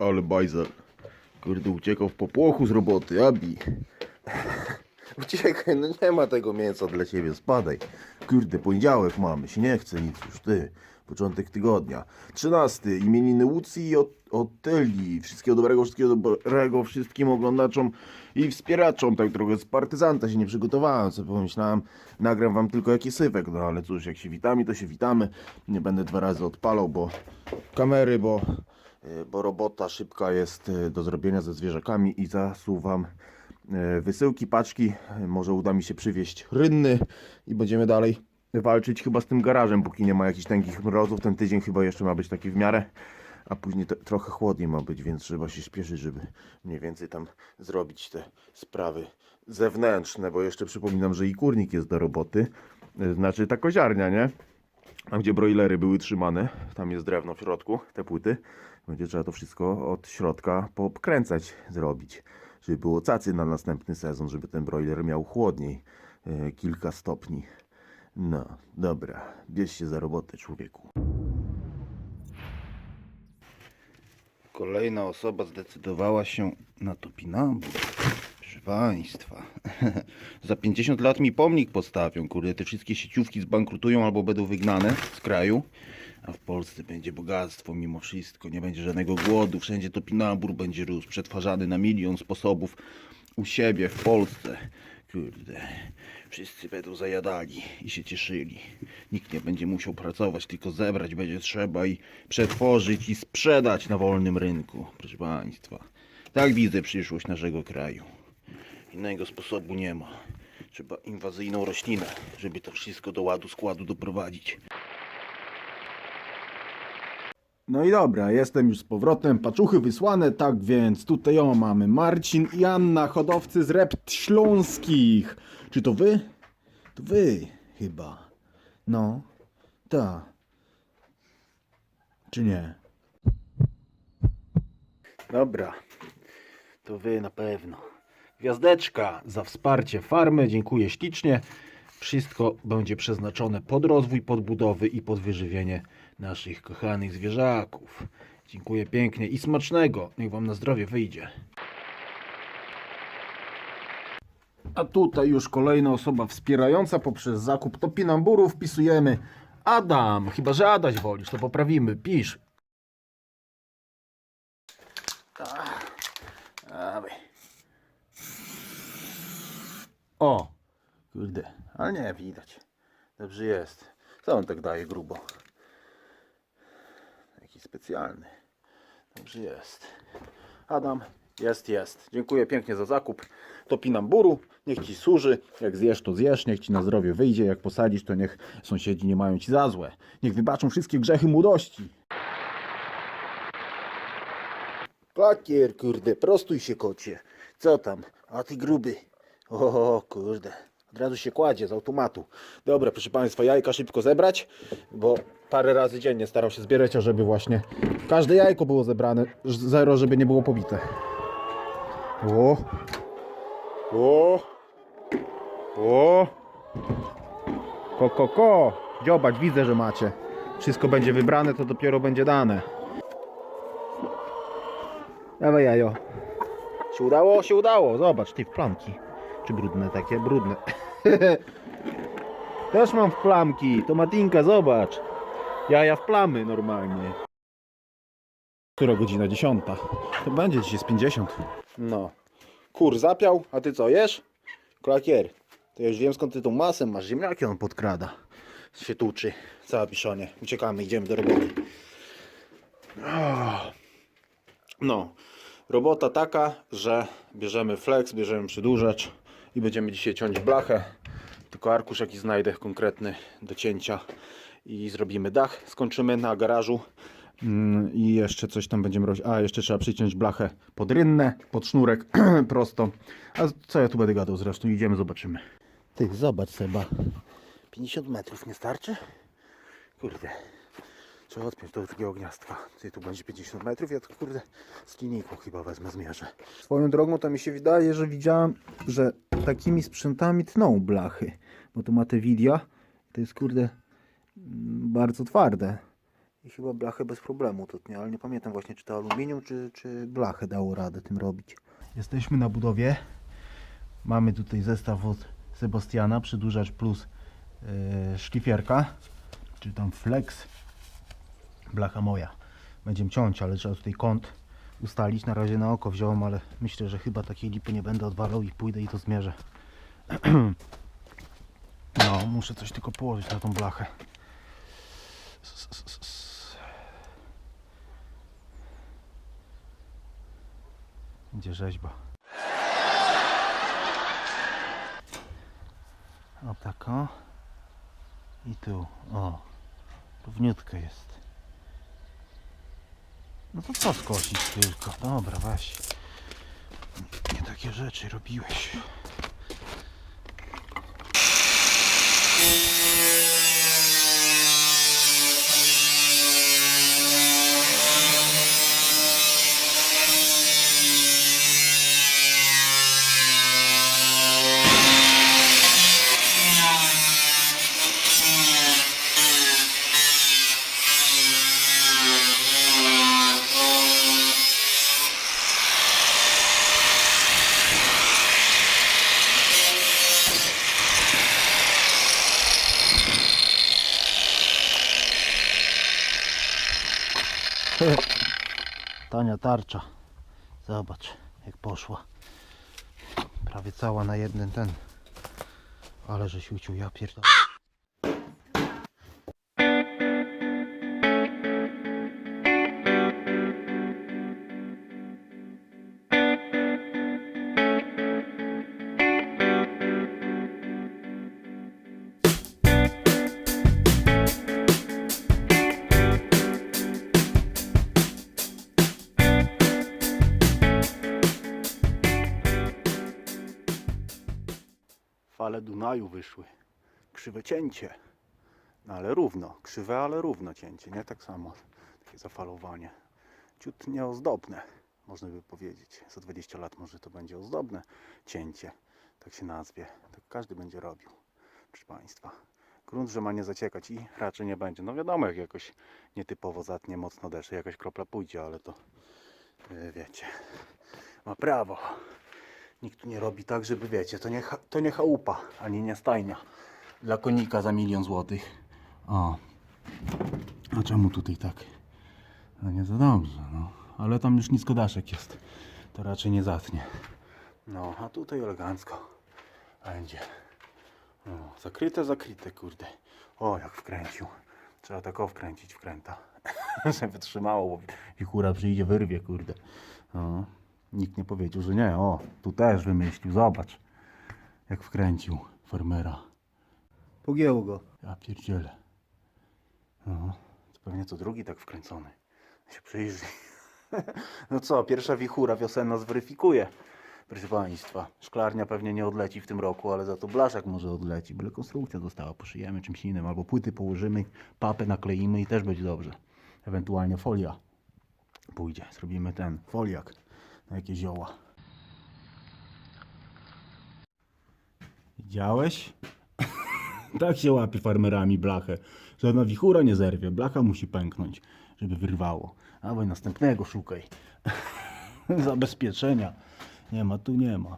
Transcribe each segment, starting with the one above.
Ale bajzel. Kurde, uciekał w popłochu z roboty, Abi. Uciekaj, no nie ma tego mięsa dla ciebie, spadaj. Kurde, poniedziałek mamy, się nie chce nic już, ty. Początek tygodnia. Trzynasty, imieniny Łucji i Ot- Otyli. Wszystkiego dobrego, wszystkiego dobrego wszystkim oglądaczom i wspieraczom. Tak trochę z partyzanta się nie przygotowałem, co pomyślałem, nagram wam tylko jaki sywek. No ale cóż, jak się witamy, to się witamy. Nie będę dwa razy odpalał, bo kamery, bo, bo robota szybka jest y, do zrobienia ze zwierzakami i zasuwam e, wysyłki, paczki. E, Może uda mi się przywieźć rynny i będziemy dalej walczyć chyba z tym garażem, póki nie ma jakichś tęgich mrozów. Ten tydzień chyba jeszcze ma być taki w miarę, a później trochę chłodniej ma być, więc trzeba się śpieszyć, żeby mniej więcej tam zrobić te sprawy zewnętrzne, bo jeszcze przypominam, że i kurnik jest do roboty, e, znaczy ta koziarnia, nie? Tam gdzie broilery były trzymane, tam jest drewno w środku, te płyty. Będzie trzeba to wszystko od środka poobkręcać, zrobić, żeby było cacy na następny sezon, żeby ten broiler miał chłodniej, e, kilka stopni. No, dobra, bierz się za robotę, człowieku. Kolejna osoba zdecydowała się na topinambur. Państwa, za 50 lat mi pomnik postawią, kurde, te wszystkie sieciówki zbankrutują albo będą wygnane z kraju, a w Polsce będzie bogactwo mimo wszystko, nie będzie żadnego głodu, wszędzie topinambur będzie rósł, przetwarzany na milion sposobów u siebie w Polsce. Kurde, wszyscy będą zajadali i się cieszyli. Nikt nie będzie musiał pracować, tylko zebrać będzie trzeba i przetworzyć i sprzedać na wolnym rynku, proszę Państwa. Tak widzę przyszłość naszego kraju. Innego sposobu nie ma. Trzeba inwazyjną roślinę, żeby to wszystko do ładu składu doprowadzić. No i dobra, jestem już z powrotem, paczuchy wysłane, tak więc tutaj o mamy Marcin i Anna, hodowcy z rept śląskich. Czy to wy? To wy chyba. No, ta. Czy nie? Dobra, to wy na pewno. Gwiazdeczka za wsparcie farmy, dziękuję ślicznie. Wszystko będzie przeznaczone pod rozwój, podbudowy i pod wyżywienie naszych kochanych zwierzaków. Dziękuję pięknie i smacznego. Niech Wam na zdrowie wyjdzie. A tutaj już kolejna osoba wspierająca poprzez zakup topinamburu wpisujemy Adam. Chyba, że Adaś wolisz, to poprawimy. Pisz. Tak. Dawaj. O, kurde, ale nie widać. Dobrze jest. Co on tak daje grubo? Jakiś specjalny. Dobrze jest. Adam, jest, jest. Dziękuję pięknie za zakup. Topinamburu, niech ci służy. Jak zjesz, to zjesz. Niech ci na zdrowie wyjdzie. Jak posadzisz, to niech sąsiedzi nie mają ci za złe. Niech wybaczą wszystkie grzechy młodości. Klakier, kurde, prostuj się kocie. Co tam? A ty gruby. O, kurde. Od razu się kładzie z automatu. Dobra, proszę Państwa, jajka szybko zebrać, bo parę razy dziennie staram się zbierać, żeby właśnie każde jajko było zebrane. Zero, żeby nie było pobite. O! O! O! Ko, ko, ko! Dziobać, widzę, że macie. Wszystko będzie wybrane, to dopiero będzie dane. Dawaj jajo. Się udało? Się udało. Zobacz, ty w plamki. Czy brudne takie? Brudne. Też mam w plamki. To Matinka, zobacz. Jaja w plamy normalnie. Która godzina? Dziesiąta. To będzie dzisiaj z 50. No. Kur zapiał, a ty co, jesz? Klakier. To ja już wiem skąd ty tą masę masz. Ziemniaki on podkrada. Się tuczy. Cała piszonie. Uciekamy, idziemy do roboty. Oh. No, robota taka, że bierzemy flex, bierzemy przedłużacz i będziemy dzisiaj ciąć blachę. Tylko arkusz jaki znajdę konkretny do cięcia i zrobimy dach. Skończymy na garażu. Mm, I jeszcze coś tam będziemy robić. A, jeszcze trzeba przyciąć blachę pod rynnę, pod sznurek, prosto. A co ja tu będę gadał zresztą? Idziemy, zobaczymy. Ty, zobacz Seba. 50 metrów nie starczy? Kurde. Trzeba odpiąć do drugiego gniazdka. Ty, tu będzie 50 metrów, ja to kurde z linijką chyba wezmę, zmierzę. Swoją drogą to mi się wydaje, że widziałem, że takimi sprzętami tną blachy. Bo tu ma te widia, to jest kurde mm, bardzo twarde. I chyba blachę bez problemu to nie, ale nie pamiętam właśnie czy to aluminium, czy, czy blachę dało radę tym robić. Jesteśmy na budowie. Mamy tutaj zestaw od Sebastiana, przedłużacz plus yy, szlifierka, czy tam flex. Blacha moja. Będziemy ciąć, ale trzeba tutaj kąt ustalić. Na razie na oko wziąłem, ale myślę, że chyba takiej lipy nie będę odwalał i pójdę i to zmierzę. No, muszę coś tylko położyć na tą blachę. Gdzie rzeźba? O tak o. I tu, o. Równiutko jest. No to co skosić tylko? Dobra, weź. Nie takie rzeczy robiłeś. Tania tarcza. Zobacz, jak poszła. Prawie cała na jeden ten. Ale żeś uciął, ja pierdolę. Fale Dunaju wyszły. Krzywe cięcie. No ale równo. Krzywe, ale równo cięcie. Nie tak samo. Takie zafalowanie. Ciut nieozdobne, można by powiedzieć. Za 20 lat może to będzie ozdobne cięcie. Tak się nazwie. Tak każdy będzie robił. Proszę Państwa. Grunt, że ma nie zaciekać i raczej nie będzie. No wiadomo, jak jakoś nietypowo zatnie mocno deszcz, jakaś kropla pójdzie, ale to yy, wiecie. Ma prawo. Nikt tu nie robi tak, żeby wiecie, to nie, to nie chałupa, ani nie stajnia dla konika za milion złotych. O. A czemu tutaj tak? No nie za dobrze, no. Ale tam już niskodaszek jest. To raczej nie zatnie. No, a tutaj elegancko będzie. Zakryte, zakryte, kurde. O, jak wkręcił. Trzeba tak wkręcić, wkręta. Żeby wytrzymało, bo Wichura przyjdzie, wyrwie, kurde. Nikt nie powiedział, że nie. O, tu też wymyślił, zobacz. Jak wkręcił farmera. Pogięło go. Ja pierdzielę. No. To pewnie co drugi tak wkręcony. Się przyjrzyj. No co, pierwsza wichura wiosenna zweryfikuje. Proszę Państwa, szklarnia pewnie nie odleci w tym roku, ale za to blaszak może odleci. Byle konstrukcja została, poszyjemy czymś innym, albo płyty położymy, papę nakleimy i też będzie dobrze. Ewentualnie folia pójdzie. Zrobimy ten foliak na jakieś zioła. Widziałeś? tak się łapie farmerami blachę. Żadna wichura nie zerwie. Blacha musi pęknąć, żeby wyrwało. Dawaj następnego szukaj. Zabezpieczenia. Nie ma, tu nie ma.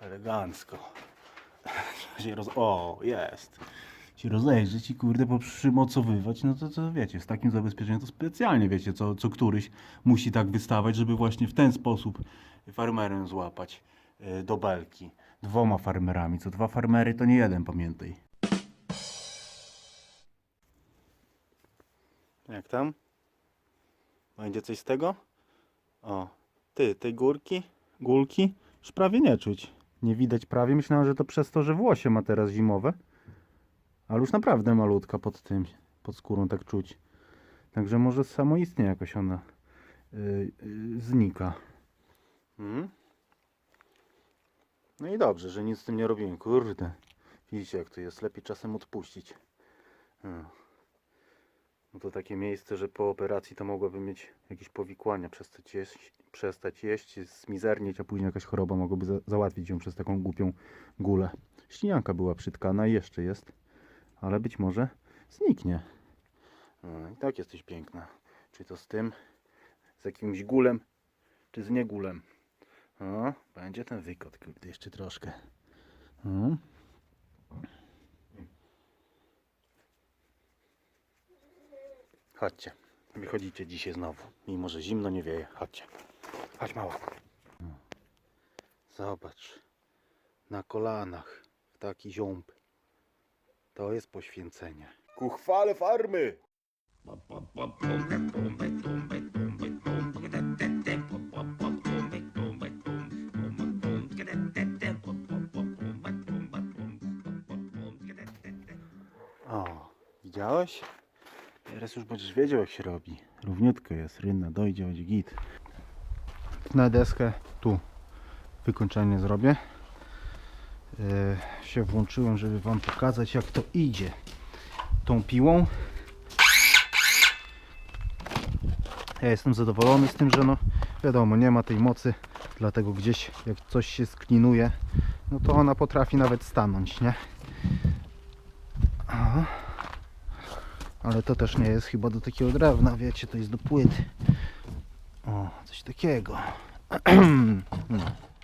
Elegancko. O, jest. Się rozejrzeć i kurde przymocowywać, no to, to wiecie, z takim zabezpieczeniem to specjalnie wiecie, co, co któryś musi tak wystawać, żeby właśnie w ten sposób farmerem złapać y, do belki. Dwoma farmerami, co dwa farmery to nie jeden, pamiętaj. Jak tam? Będzie coś z tego? O, ty, tej górki, gulki już prawie nie czuć. Nie widać prawie. Myślałem, że to przez to, że włosie ma teraz zimowe. Ale już naprawdę malutka pod tym, pod skórą tak czuć. Także może samoistnie jakoś ona yy, yy, znika. Mhm. No i dobrze, że nic z tym nie robiłem. Kurde. Widzicie jak to jest. Lepiej czasem odpuścić. Hmm. No to takie miejsce, że po operacji to mogłaby mieć jakieś powikłania, przestać jeść, przestać jeść, zmizernieć, A później jakaś choroba mogłaby za załatwić ją przez taką głupią gulę. Ślinianka była przytkana i jeszcze jest. Ale być może zniknie. No, I tak jesteś piękna. Czy to z tym, z jakimś gulem, czy z niegulem. O, będzie ten wykot, kurde, jeszcze troszkę. O. Chodźcie. Wychodzicie dzisiaj znowu. Mimo, że zimno nie wieje. Chodźcie. Chodź mała. Zobacz. Na kolanach. Taki ziąb. To jest poświęcenie. Ku chwale farmy! O, widziałeś? Teraz już będziesz wiedział jak się robi. Równiutko jest, rynna dojdzie, będzie git. Na deskę tu wykończenie zrobię. Yy, się włączyłem, żeby Wam pokazać jak to idzie tą piłą. Ja jestem zadowolony z tym, że no wiadomo, nie ma tej mocy, dlatego gdzieś jak coś się sklinuje, no to ona potrafi nawet stanąć, nie? Aha. Ale to też nie jest chyba do takiego drewna, wiecie, to jest do płyt. O, coś takiego. No.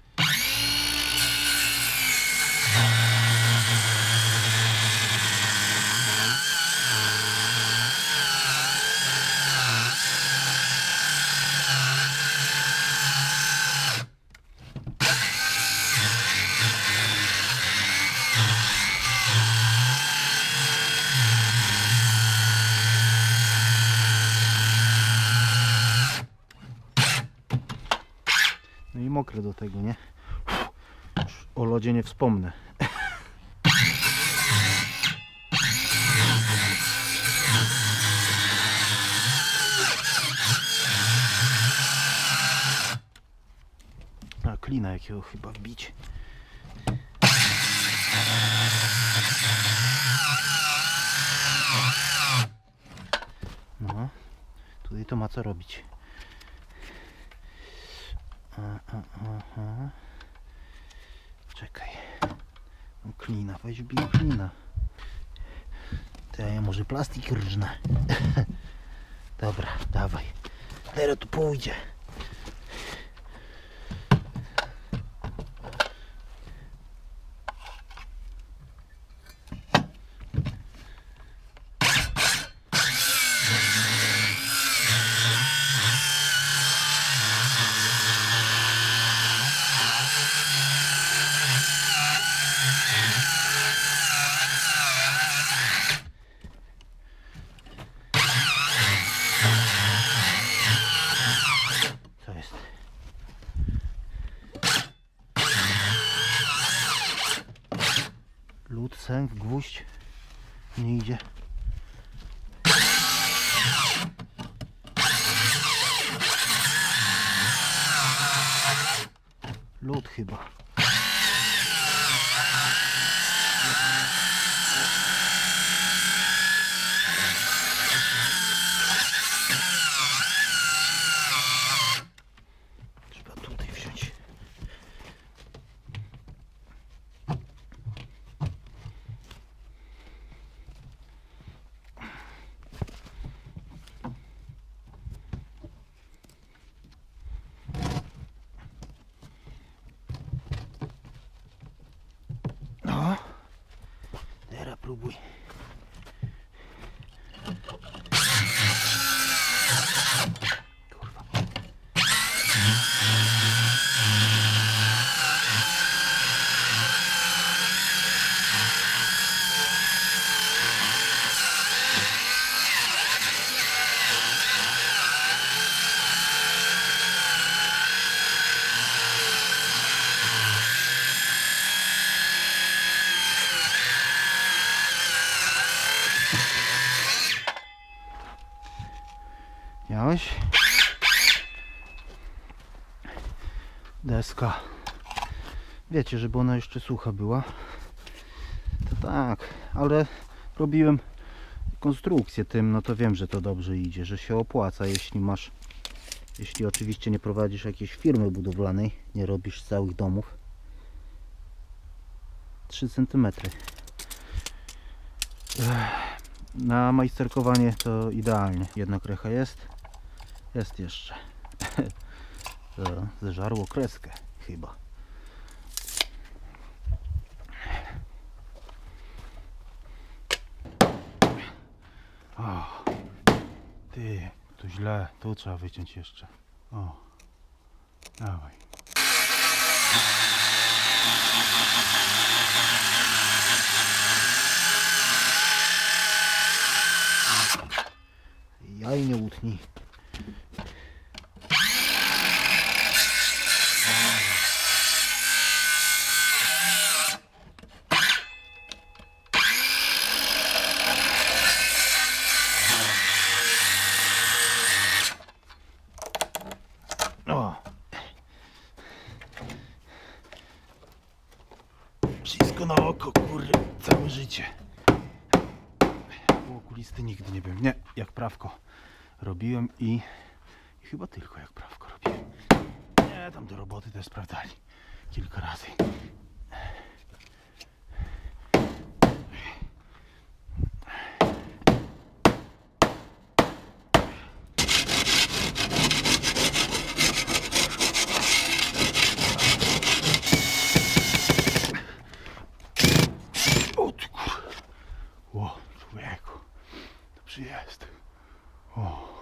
No mokre do tego, nie? O lodzie nie wspomnę. A klina jakiego chyba wbić. No, tutaj to ma co robić. Aha. Czekaj. No, Klina, weź bij klina. To ja może plastik rżnę. Dobra, dawaj. Teraz tu pójdzie. Co jest? Sęk, gwóźdź. Nie idzie. Lód chyba. Trzeba tutaj wziąć. No. Teraz Wiecie, żeby ona jeszcze sucha była. To tak, ale robiłem konstrukcję tym, no to wiem, że to dobrze idzie, że się opłaca, jeśli masz, jeśli oczywiście nie prowadzisz jakiejś firmy budowlanej, nie robisz całych domów. 3 cm. Na majsterkowanie to idealnie. Jedna krecha jest. Jest jeszcze. zeżarło kreskę chyba. Ty, to źle. Tu trzeba wyciąć jeszcze. O, dawaj. Jaj nie. O. Wszystko na oko, kurde, całe życie. U okulisty nigdy nie byłem. Nie, jak prawko robiłem i, i chyba tylko jak prawko robiłem. Nie, tam do roboty też sprawdzali kilka razy. O ty kur... O, człowieku. Dobrze jest. O.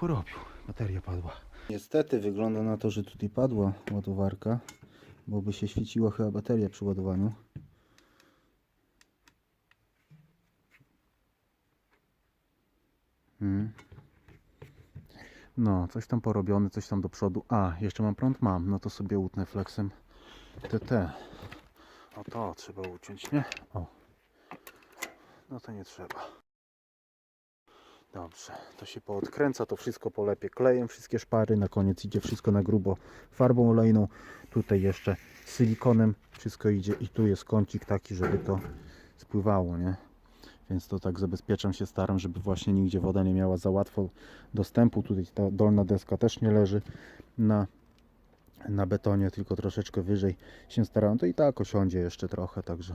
Porobił. Bateria padła. Niestety wygląda na to, że tutaj padła ładowarka, bo by się świeciła chyba bateria przy ładowaniu. Hmm. No, coś tam porobione, coś tam do przodu. A, jeszcze mam prąd? Mam. No to sobie utnę flexem TT. O to trzeba uciąć, nie? O. No to nie trzeba. Dobrze, to się poodkręca, to wszystko polepię klejem, wszystkie szpary, na koniec idzie wszystko na grubo farbą olejną, tutaj jeszcze silikonem wszystko idzie i tu jest kącik taki, żeby to spływało, nie? Więc to tak zabezpieczam się, staram, żeby właśnie nigdzie woda nie miała za łatwo dostępu. Tutaj ta dolna deska też nie leży na, na betonie, tylko troszeczkę wyżej się starałem. To i tak osiądzie jeszcze trochę, także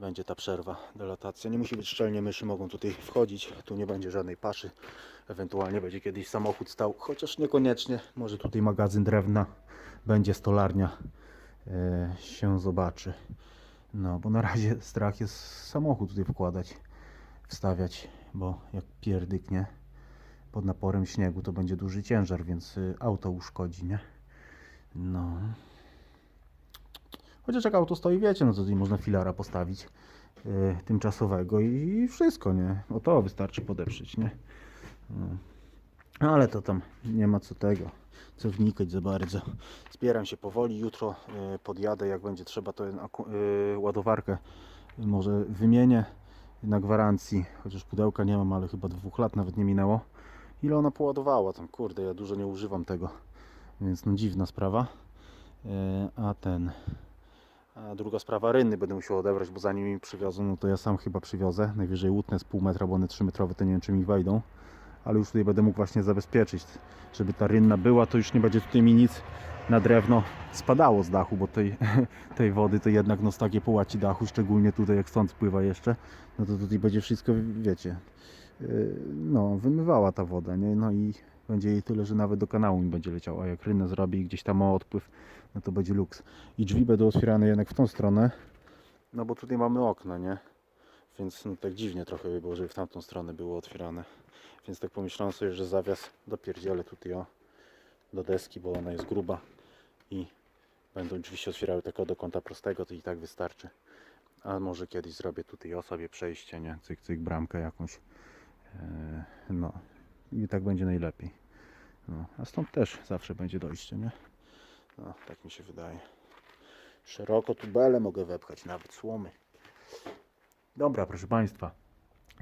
będzie ta przerwa, delatacja. Nie musi być szczelnie, myszy mogą tutaj wchodzić. Tu nie będzie żadnej paszy. Ewentualnie będzie kiedyś samochód stał, chociaż niekoniecznie. Może tutaj magazyn drewna, będzie stolarnia. E, się zobaczy. No, bo na razie strach jest samochód tutaj wkładać, wstawiać, bo jak pierdyknie pod naporem śniegu, to będzie duży ciężar, więc y, auto uszkodzi, nie? No. Chociaż jak auto stoi, wiecie, no to tutaj można filara postawić y, tymczasowego i wszystko, nie? O to wystarczy podeprzeć, nie? No. Ale to tam nie ma co tego, co wnikać za bardzo. Zbieram się powoli, jutro y, podjadę, jak będzie trzeba, to y, ładowarkę może wymienię na gwarancji, chociaż pudełka nie mam, ale chyba dwóch lat nawet nie minęło. Ile ona poładowała tam, kurde, ja dużo nie używam tego, więc no dziwna sprawa. Y, A ten, a druga sprawa, rynny będę musiał odebrać, bo zanim mi przywiozą, no to ja sam chyba przywiozę. Najwyżej łutnę z pół metra, bo one 3 metrowe, to nie wiem czy mi wejdą. Ale już tutaj będę mógł właśnie zabezpieczyć, żeby ta rynna była, to już nie będzie tutaj mi nic na drewno spadało z dachu, bo tej, tej wody to jednak no z takie połaci dachu, szczególnie tutaj jak stąd spływa jeszcze, no to tutaj będzie wszystko, wiecie, yy, no wymywała ta woda, nie? No i będzie jej tyle, że nawet do kanału mi będzie leciał, a jak rynę zrobi gdzieś tam o odpływ, no to będzie luks. I drzwi będą otwierane jednak w tą stronę, no bo tutaj mamy okno, nie? Więc no, tak dziwnie trochę by było, żeby w tamtą stronę było otwierane. Więc tak pomyślałem sobie, że zawias dopierdzielę tutaj o, do deski, bo ona jest gruba i będą drzwi się otwierały tylko do kąta prostego, to i tak wystarczy. A może kiedyś zrobię tutaj o sobie przejście, nie? Cyk, cyk, bramkę jakąś. Eee, no i tak będzie najlepiej. No, a stąd też zawsze będzie dojście, nie? No, tak mi się wydaje. Szeroko tu bele mogę wepchać, nawet słomy. Dobra, proszę Państwa.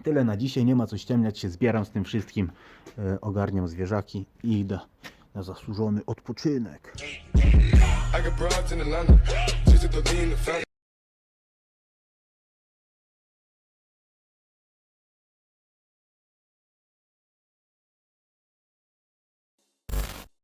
Tyle na dzisiaj, nie ma co ściemniać się, zbieram z tym wszystkim, e, ogarniam zwierzaki i idę na zasłużony odpoczynek.